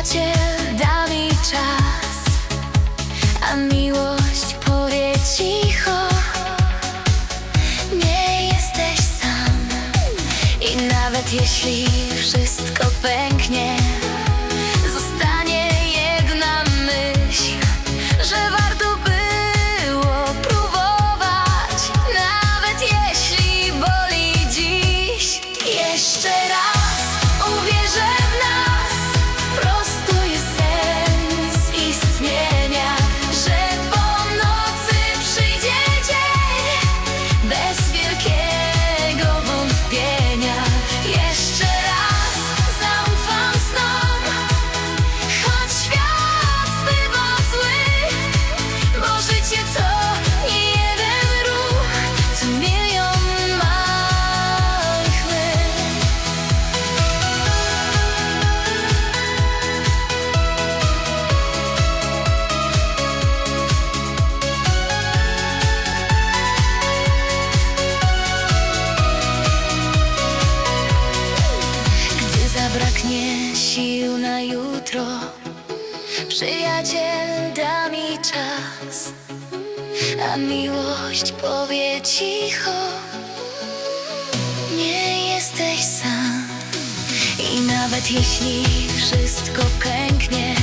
낮에 da mi czas A miłość powie cicho. Nie jesteś sam I nawet jeśli wszystko pęknie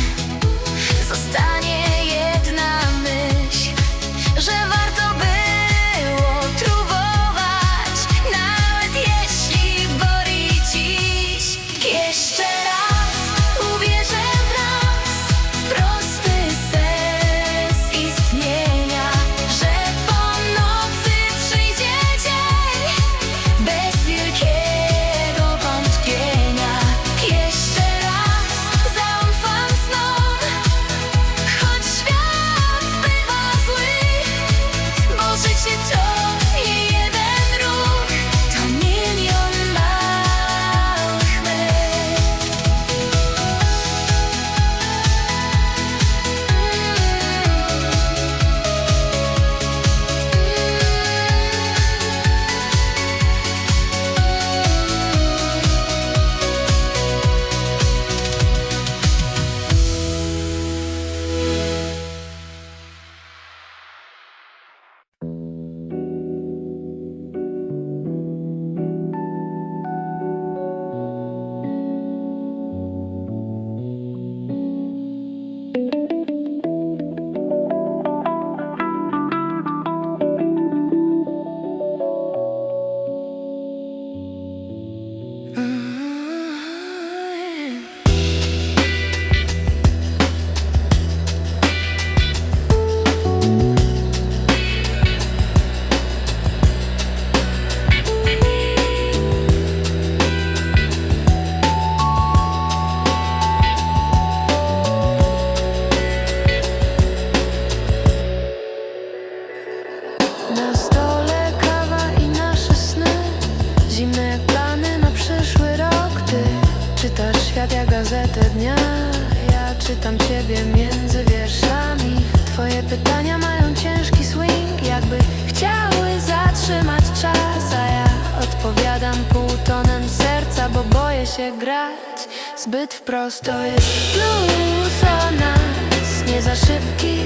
zbyt wprost To jest plus o nas. Nie za szybki,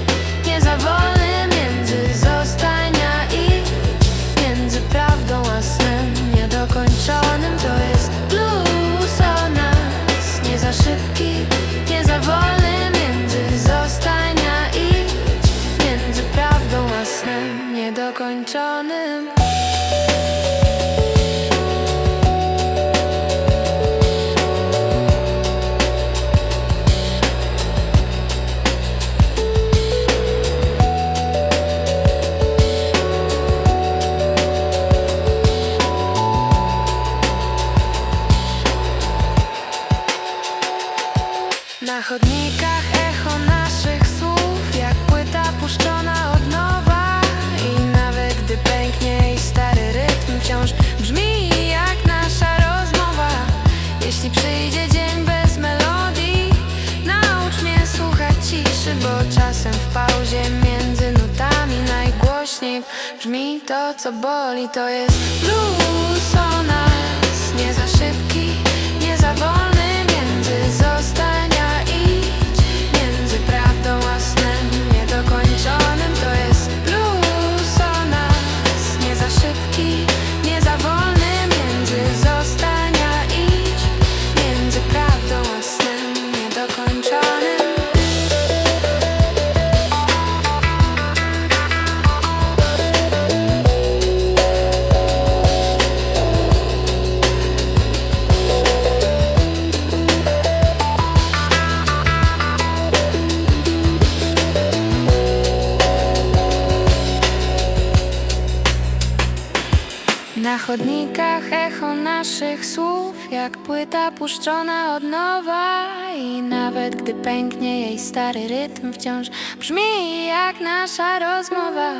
nie za wolny boli To jest blues Jak płyta puszczona od nowa. I nawet gdy pęknie jej stary rytm Wciąż brzmi jak nasza rozmowa.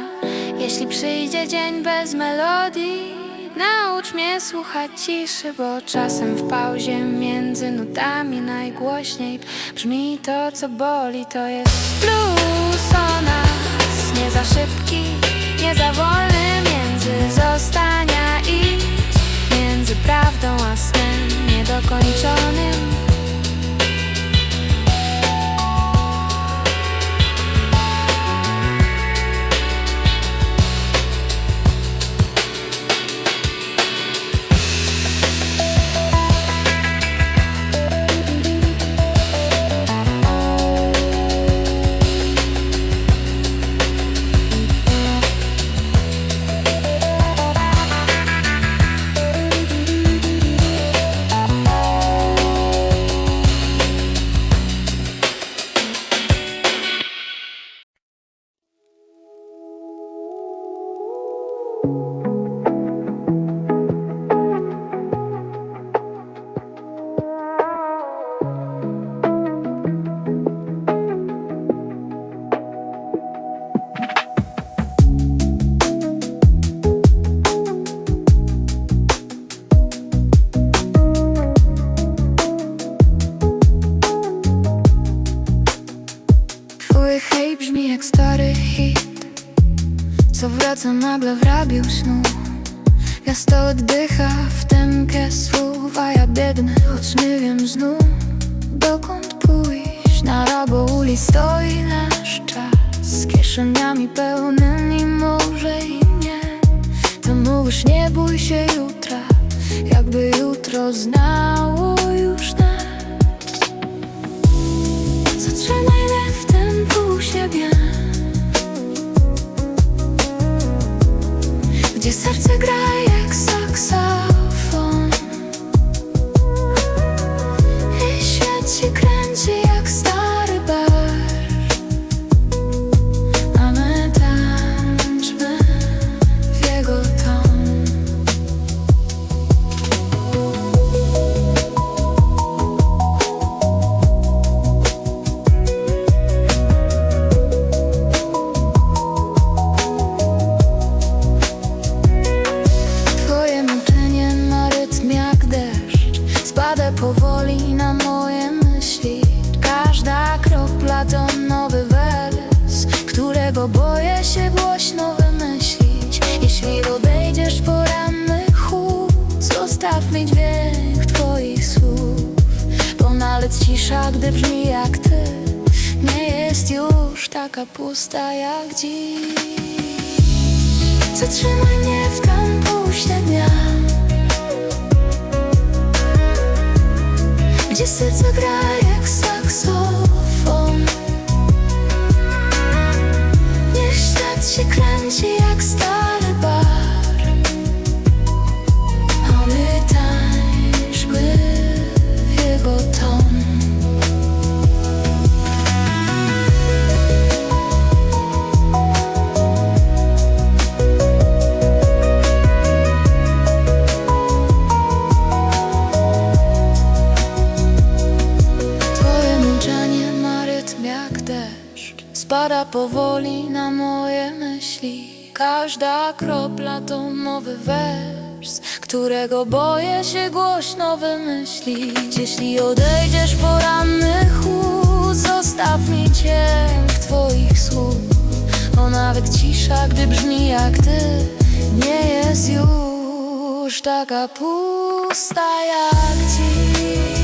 Jeśli przyjdzie dzień bez melodii Naucz mnie słuchać ciszy Bo czasem w pauzie między nutami Najgłośniej brzmi to co boli. To jest blues o nas Nie za szybki, nie za wolny Między zostania i Między prawdą a snem niedokończonym Twój stary hit. Co wraca nagle w radiu snu. Miasto oddycha w tempie słów A ja biegnę, choć nie wiem znów Dokąd pójść? Na rogu ulic stoi nasz czas. Z kieszeniami pełnymi może i nie. To mówisz nie bój się jutra. Jakby jutro znało już nas. Zatrzymaj mnie w tempu siebie Gdzie serce gra jak saksofon cisza, gdy brzmi jak ty Nie jest już taka pusta jak dziś. Zatrzymaj mnie w kampusie dnia. Gdzie serce gra jak saksofon. Niech świat się kręci jak stary Każda kropla to nowy wers Którego boję się głośno wymyślić. Jeśli odejdziesz poranny chłód Zostaw mi cień twoich słów. Bo nawet cisza, gdy brzmi jak ty Nie jest już taka pusta jak dziś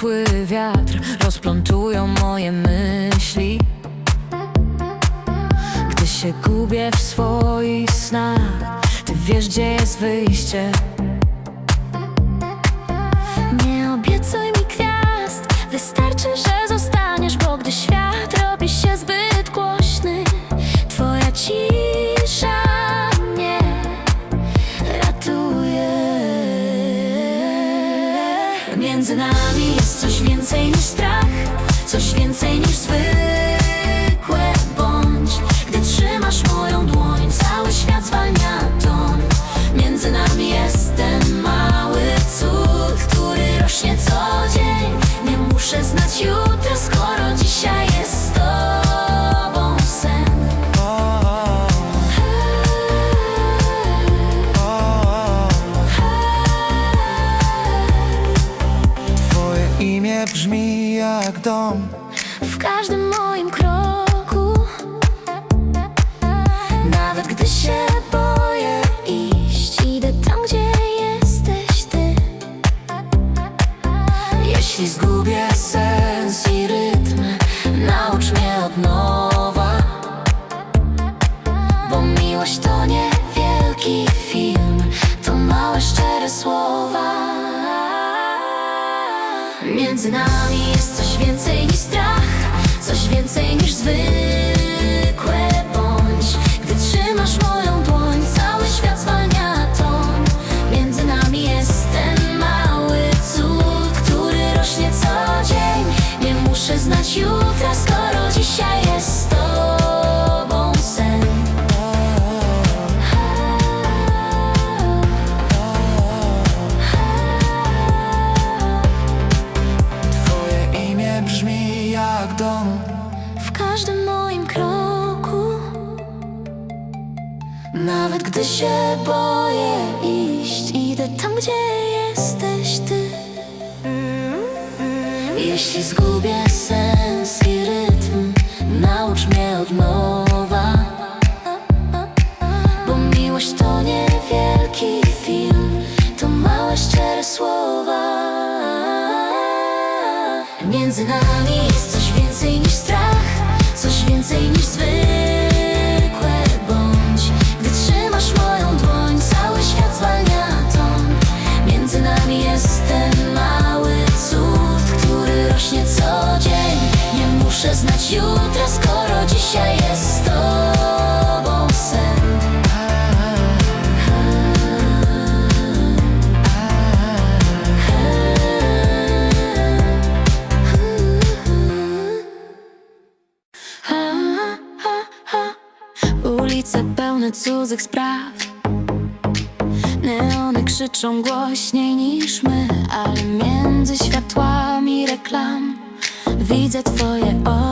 ciepły wiatr rozplątują moje myśli. Gdy się gubię w swoich snach, ty wiesz gdzie jest wyjście. Między nami jest coś więcej niż strach, coś więcej niż zwykłe bądź. Gdy trzymasz moją dłoń, cały świat zwalnia ton. Między nami jest ten mały cud, który rośnie co dzień. Nie muszę znać Twoje Między nami jest coś więcej niż strach Coś więcej niż zwykłe. Bądź Gdy trzymasz moją dłoń Cały świat zwalnia ton Między nami jest ten mały cud Który rośnie co dzień. Nie muszę znać jutra Skoro dzisiaj jest to. obcych spraw. Neony krzyczą głośniej niż my Ale między światłami reklam Widzę twoje oczy.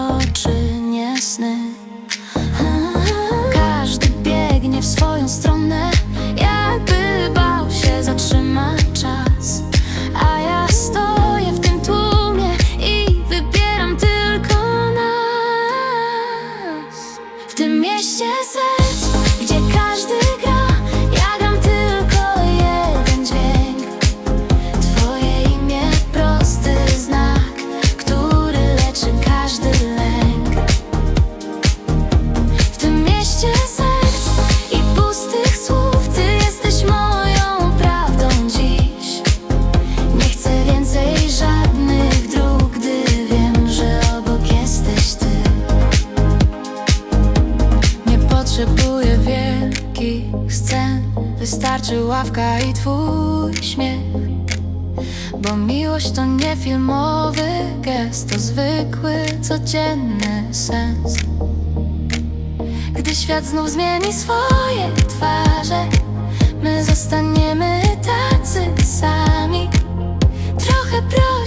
codzienny sens. Gdy świat znów zmieni swoje twarze My zostaniemy tacy sami. Trochę prosto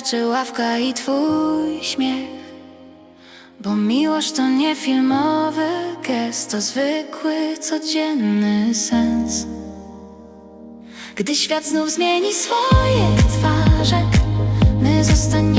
wystarczy ławka i twój śmiech. Bo miłość to nie filmowy gest To zwykły, codzienny sens. Gdy świat znów zmieni swoje twarze My zostaniemy